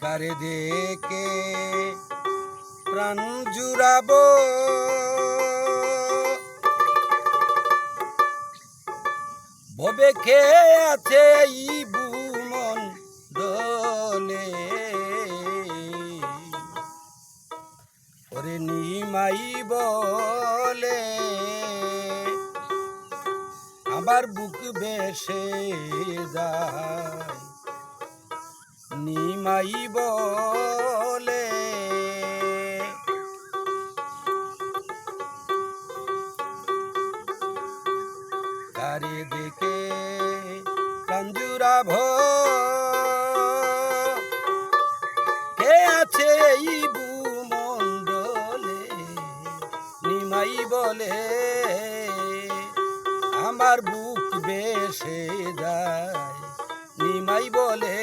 কারে দেখে প্রাণ জুড়াবো। ভবে খেয়ে আছে এই বুমন দলে ওরে নিমাই বলে আবার বুক বেসে যায়। নিমাই বলে। তারে দেখে কাঞ্জুরাভ কে আছে এই ভূমণ্ডলে? নিমাই বলে, আমার বুক বেসে যায়। নিমাই বলে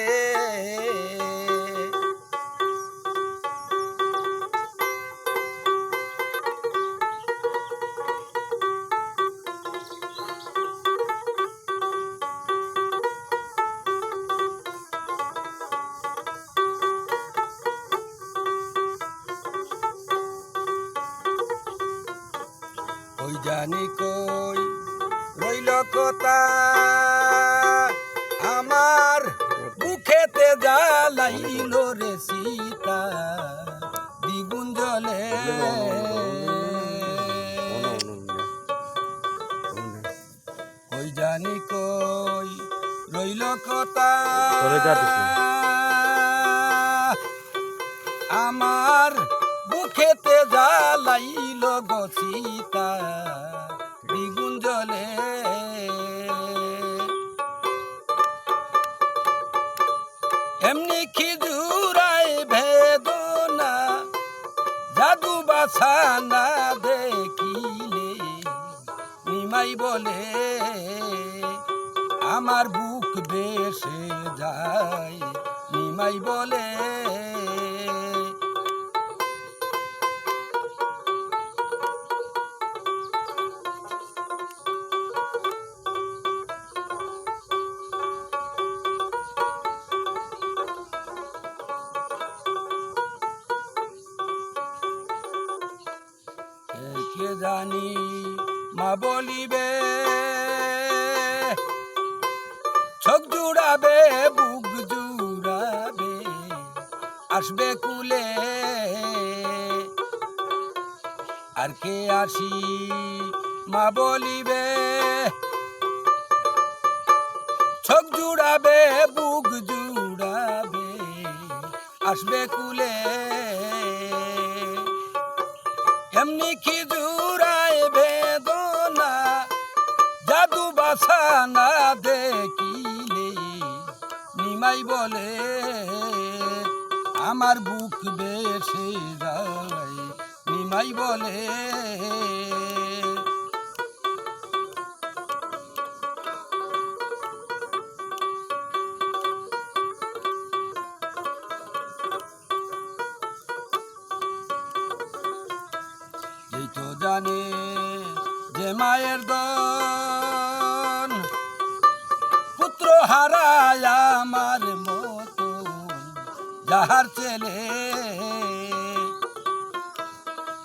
জানি কই রইল কথা। আমার বুকেতে জ্বালাইল রে সীতা দ্বিগুণ জলে। ওই জানি কই রইল কথা। আমার বুকেতে জ্বালাইল গছিতা দ্বিগুণ জলে এমনি খিজুরাই ভেদনা জাদু বাছা না দেখিলে নিমাই বলে, আমার বুক বেসে যায়। নিমাই বলে কে জানি মা বলিবে? চোখ জুড়াবে, বুক জুড়াবে, আসবে কুলে। আর কে আসি মা বলিবে? চোখ জুড়াবে, বুক জুড়াবে, আসবে কুলে। এমনি কি জুড়ায় বেদনা, জাদু বাসা না দেখিলে নিমাই বলে, আমার বুক বেসে যায়। নিমাই বলে তো জানে যে মায়ের দন। পুত্র হারায় আমার মতো যাহার ছেলে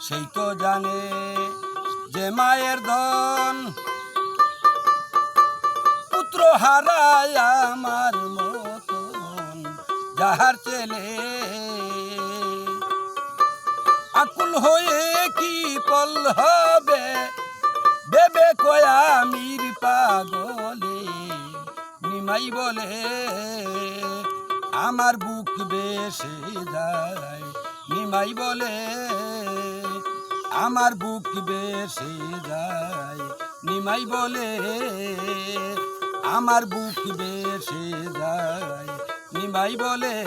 সেই তো জানে যে মায়ের দন। পুত্র হারায় আমার মতো যাহার ছেলে হয়ে কি পল হবে? বেবে কয়া আমির পাগলে, নিমাই বলে, আমার বুক বেসে যায়। নিমাই বলে, আমার বুক বেসে যায়। নিমাই বলে, আমার বুক বেসে যায়। নিমাই বলে